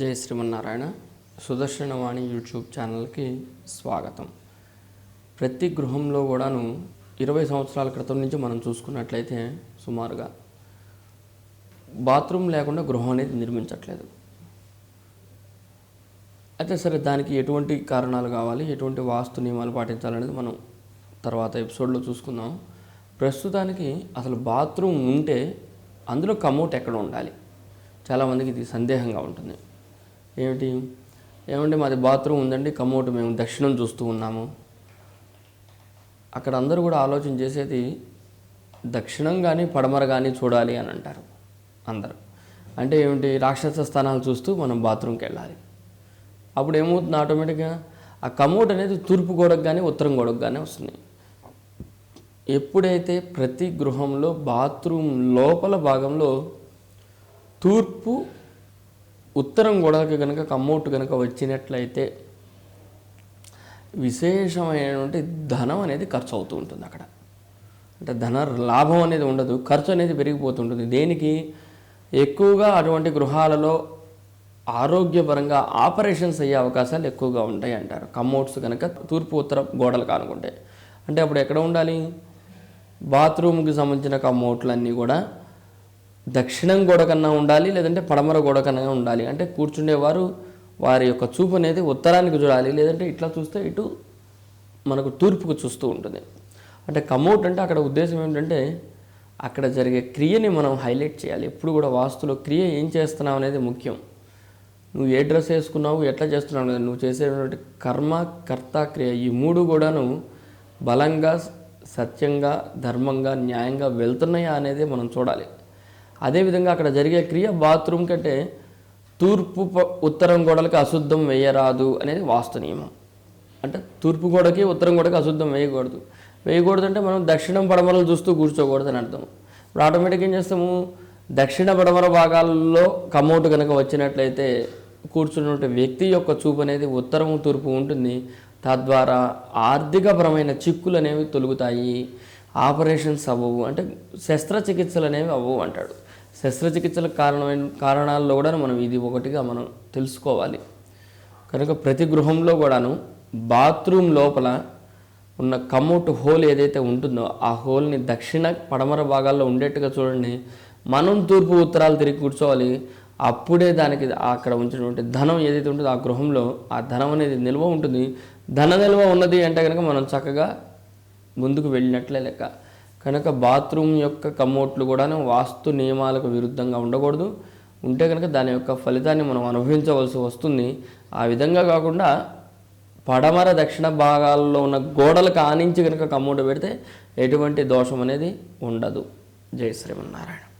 జై శ్రీమన్నారాయణ. సుదర్శనవాణి యూట్యూబ్ ఛానల్కి స్వాగతం. ప్రతి గృహంలో కూడాను ఇరవై సంవత్సరాల క్రితం నుంచి మనం చూసుకున్నట్లయితే సుమారుగా బాత్రూమ్ లేకుండా గృహం అనేది నిర్మించట్లేదు. అయితే సరే దానికి ఎటువంటి కారణాలు కావాలి? ఎటువంటి వాస్తు నియమాలు పాటించాలనేది మనం తర్వాత ఎపిసోడ్లో చూసుకుందాం. ప్రస్తుతానికి అసలు బాత్రూమ్ ఉంటే అందులో కమోట్ ఎక్కడ ఉండాలి? చాలామందికి ఇది సందేహంగా ఉంటుంది. ఏమిటి? ఏమంటే మాది బాత్రూమ్ ఉందండి కమోట్ మేము దక్షిణం చూస్తూ ఉన్నాము. అక్కడ అందరూ కూడా ఆలోచన చేసేది దక్షిణం కానీ పడమర కానీ చూడాలి అని అంటారు అందరూ. అంటే ఏమిటి? రాక్షస స్థానాలు చూస్తూ మనం బాత్రూమ్కి వెళ్ళాలి. అప్పుడు ఏమవుతుంది ఆటోమేటిక్గా? ఆ కమోట్ అనేది తూర్పు గోడకు కానీ ఉత్తరం గోడకు కానీ వస్తుంది. ఎప్పుడైతే ప్రతి గృహంలో బాత్రూమ్ లోపల భాగంలో తూర్పు ఉత్తరం గోడకి కనుక కమ్మౌట్ కనుక వచ్చినట్లయితే విశేషమైనటువంటి ధనం అనేది ఖర్చు అవుతూ ఉంటుంది అక్కడ. అంటే ధన లాభం అనేది ఉండదు ఖర్చు అనేది పెరిగిపోతుంటుంది. దేనికి? ఎక్కువగా అటువంటి గృహాలలో ఆరోగ్యపరంగా ఆపరేషన్స్ అయ్యే అవకాశాలు ఎక్కువగా ఉంటాయి అంటారు. కమ్మౌట్స్ కనుక తూర్పు ఉత్తర గోడలు కానుకుంటే అంటే అప్పుడు ఎక్కడ ఉండాలి? బాత్రూమ్కి సంబంధించిన కమ్మోట్లన్నీ కూడా దక్షిణం గోడ కన్నా ఉండాలి లేదంటే పడమర గోడ కన్నా ఉండాలి. అంటే కూర్చుండేవారు వారి యొక్క చూపు అనేది ఉత్తరానికి చూడాలి లేదంటే ఇట్లా చూస్తే ఇటు మనకు తూర్పుకు చూస్తూ ఉంటుంది. అంటే కమౌట్ అంటే అక్కడ ఉద్దేశం ఏంటంటే అక్కడ జరిగే క్రియని మనం హైలైట్ చేయాలి. ఎప్పుడు కూడా వాస్తులో క్రియ ఏం చేస్తున్నావు అనేది ముఖ్యం. నువ్వు ఏ డ్రెస్ వేసుకున్నావు ఎట్లా చేస్తున్నావు అనేది నువ్వు చేసేటువంటి కర్మ కర్త క్రియ ఈ మూడు కూడాను బలంగా సత్యంగా ధర్మంగా న్యాయంగా వెళ్తున్నాయా అనేది మనం చూడాలి. అదేవిధంగా అక్కడ జరిగే క్రియ బాత్రూమ్ కంటే తూర్పు ప- ఉత్తరం గోడలకి అశుద్ధం వేయరాదు అనేది వాస్తు నియమం అంటే తూర్పు గోడకి ఉత్తరం గోడకి అశుద్ధం వేయకూడదు. వేయకూడదు అంటే మనం దక్షిణం పడమరలు చూస్తూ కూర్చోకూడదు అని అర్థం. ఇప్పుడు ఆటోమేటిక్ ఏం చేస్తాము? దక్షిణ పడమర భాగాల్లో కమౌట్ కనుక వచ్చినట్లయితే కూర్చున్నటువంటి వ్యక్తి యొక్క చూపు అనేది ఉత్తరం తూర్పు ఉంటుంది. తద్వారా ఆర్థికపరమైన చిక్కులు అనేవి తొలుగుతాయి. ఆపరేషన్స్ అవ్వవు. అంటే శస్త్రచికిత్సలు అనేవి అవ్వవు అంటాడు. శస్త్రచికిత్సలకు కారణమైన కారణాల్లో కూడా మనం ఇది ఒకటిగా మనం తెలుసుకోవాలి. కనుక ప్రతి గృహంలో కూడాను బాత్రూమ్ లోపల ఉన్న కమౌట్ హోల్ ఏదైతే ఉంటుందో ఆ హోల్ని దక్షిణ పడమర భాగాల్లో ఉండేట్టుగా చూడండి. మనం తూర్పు ఉత్తరాలు తిరిగి కూర్చోవాలి. అప్పుడే దానికి అక్కడ ఉంచినటువంటి ధనం ఏదైతే ఉంటుందో ఆ గృహంలో ఆ ధనం అనేది నిల్వ ఉంటుంది. ధన నిల్వ ఉన్నది అంటే కనుక మనం చక్కగా ముందుకు వెళ్ళినట్లే లెక్క. కనుక బాత్రూమ్ యొక్క కమోట్లు కూడా వాస్తు నియమాలకు విరుద్ధంగా ఉండకూడదు. ఉంటే కనుక దాని యొక్క ఫలితాన్ని మనం అనుభవించవలసి వస్తుంది. ఆ విధంగా కాకుండా పడమర దక్షిణ భాగాల్లో ఉన్న గోడలకు ఆనించి కనుక కమోటు పెడితే ఎటువంటి దోషం అనేది ఉండదు. జై శ్రీమన్నారాయణ.